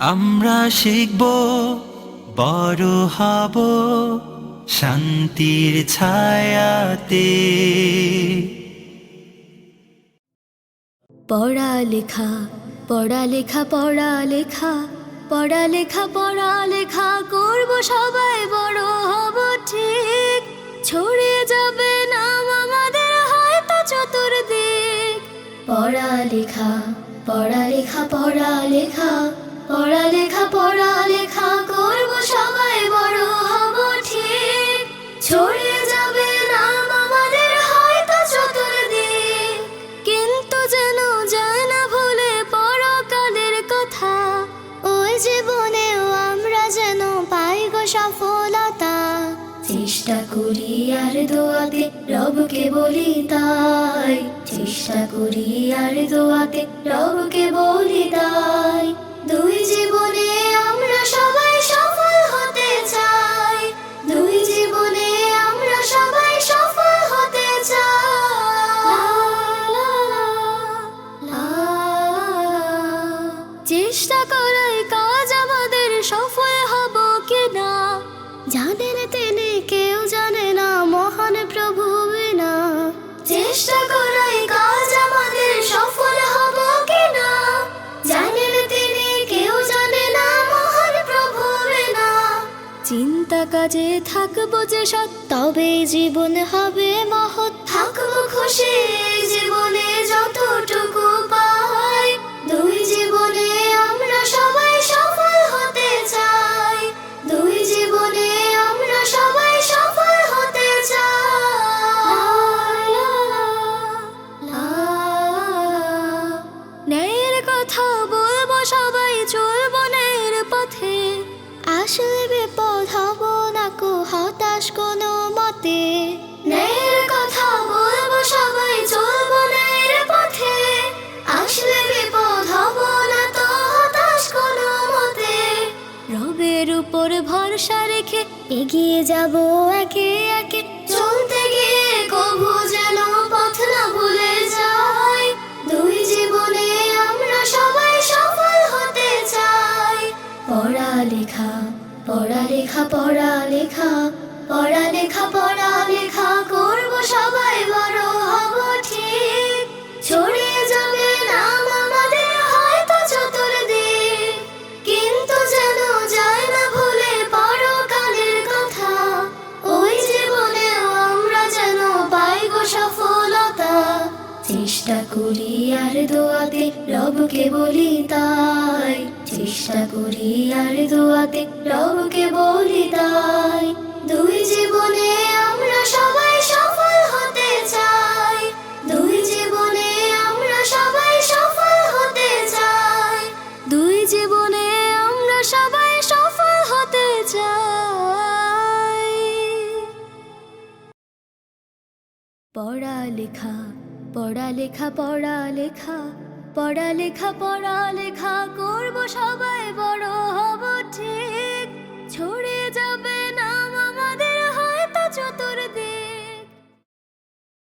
আমরা শিখব, বড় হব শান্তির ছায়াতে। পড়ালেখা পড়ালেখা পড়ালেখা পড়ালেখা পড়ালেখা করব সবাই, বড় হব ঠিক। ছড়িয়ে যাবে নাম আমাদের, হয়তো চতুর্দিক। পড়ালেখা পড়ালেখা পড়ালেখা পড়ালেখা পড়ালেখা করব সবাই বড় হব ঠিক। ছড়িয়ে যাবে নাম আমাদের, হয়তো চতুর্দিক। কিন্তু যেন যায় না ভুলে পরকালের কথা, ওই জীবনেও আমরা যেন পাই গো সফলতা। চেষ্টা করি আর দোয়াতে, রবকে বলি তাই। চেষ্টা করি আর দোয়াতে, রবকে বলি তাই। দুই জীবনে আমরা চিন্তা কাজে থাকব যে সৎ তবে জীবন হবে মহৎ। থাকব খুশি জীবনে যতটুকু ন্যায়ের কথা বলব সবাই চলবো ন্যায়ের পথে। আসলে বিপদ হব তো হতাশ কোনো মতে। রবের উপর ভরসা রেখে এগিয়ে যাব একে একে। চলতে গিয়ে কভু যেন পথ না ভুলে যাই দুই জীবনে আমরা সবাই সফল হতে চাই। পড়ালেখা পড়ালেখা পড়ালেখা। পড়ালেখা পড়ালেখা করব সবাই বড় হব ঠিক। ছড়িয়ে যাবে নাম আমাদের, হয়তো চতুর্দিক। কিন্তু যেন যায় না ভুলে পরকালের কথা, ওই জীবনেও আমরা যেন পাই গো সফলতা। চেষ্টা করি আর দোয়াতে, রবকে বলি তাই চেষ্টা করি আর দোয়াতে রবকে বলি তাই। দুই জীবনে আমরা সবাই সফল হতে চাই। দুই জীবনে আমরা সবাই সফল হতে চাই। দুই জীবনে আমরা সবাই সফল হতে চাই। পড়ালেখা পড়ালেখা পড়ালেখা। পড়ালেখা পড়ালেখা করব সবাই বড় হব ঠিক